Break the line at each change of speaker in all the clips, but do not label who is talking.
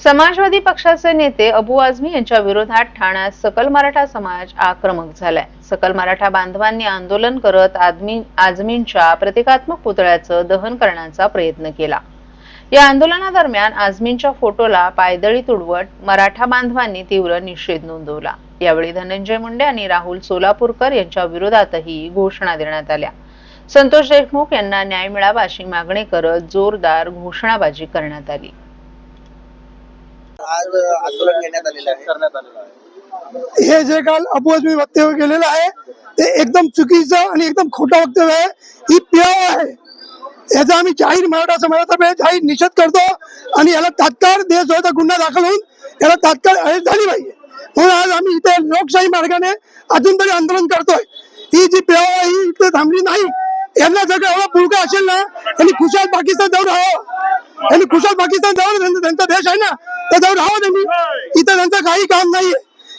समाजवादी पक्षाचे नेते अबू आझमी यांच्या विरोधात ठाण्यात सकल मराठा समाज आक्रमक झालाय. सकल मराठा बांधवांनी आंदोलन करत आदमी आझमींच्या प्रतिकात्मक पुतळ्याचं दहन करण्याचा प्रयत्न केला. या आंदोलनादरम्यान आझमींच्या फोटोला पायदळी तुडवत मराठा बांधवांनी तीव्र निषेध नोंदवला. यावेळी धनंजय मुंडे आणि राहुल सोलापूरकर यांच्या विरोधातही घोषणा देण्यात आल्या. संतोष देशमुख यांना न्याय मिळावा अशी मागणी करत जोरदार घोषणाबाजी करण्यात आली.
आज आंदोलन घेण्यात आलेलं आहे.
करण्यात आलेला आहे.
हे जे काल अपवाद वक्तव्य केलेलं आहे ते एकदम चुकीचं आणि एकदम खोटं वक्तव्य आहे. ही पियाव आहे. याचा आम्ही जाहीर मराठा समाजातर्फे जाहीर निषेध करतो आणि याला तात्काळ देशद्रोहाचा गुन्हा दाखल होऊन याला तात्काळ अरेस्ट झाली पाहिजे. म्हणून आज आम्ही इथे लोकशाही मार्गाने अजून तरी आंदोलन करतोय. ही जी पियाव आहे ही इथे थांबली नाही. यांना जर का एवढा पुळका असेल ना त्यांनी खुशाल पाकिस्तान जाऊन राहावं यांनी खुशाल पाकिस्तान जाऊन त्यांचा देश आहे ना जाऊन राहावं त्यांनी इथं त्यांचं काही काम नाहीये.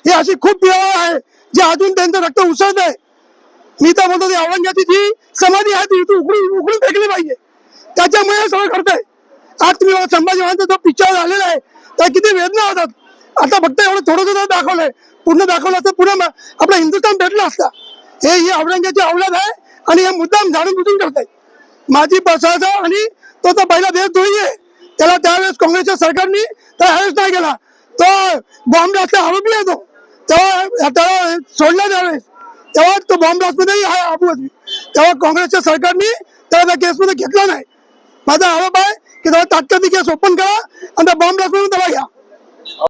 हे अशी खूप पियाव आहे जे अजून त्यांचं रक्त उसळत आहे मी तर म्हणतो ती औरंगाची जी समाधी आहे ती उकळून उकळून फेकली पाहिजे. त्याच्यामुळे सगळं घडतंय. आज तुम्ही संभाजी महाराजांचा जो पिक्चर झालेला आहे त्या किती वेदना होतात. आता फक्त एवढं थोडं थोडं दाखवलंय पूर्ण दाखवलं असतं म- आपलं हिंदुस्थान भेटलं असतं. हे ही औरंगाची अवलाद आहे आणि हे मुद्दाम झाडून बुजून करतायत माजी प्रशासन आणि तो तर पहिला देशद्रोही आहे. त्याला त्यावेळेस काँग्रेसच्या सरकारने त्याला अरेस्ट नाही केला. तो बॉम्ब ब्लास्टचा आरोपी आहे तो. तेव्हा त्याला सोडला त्यावेळेस तेव्हा तो बॉम्ब ब्लास्टमध्येही आहे अबू तेव्हा काँग्रेसच्या सरकारने त्याला त्या केसमध्ये घेतला नाही. माझा आरोप आहे की त्याला तात्काळ केस ओपन करा आणि त्या बॉम्ब ब्लास्टमधून त्याला घ्या.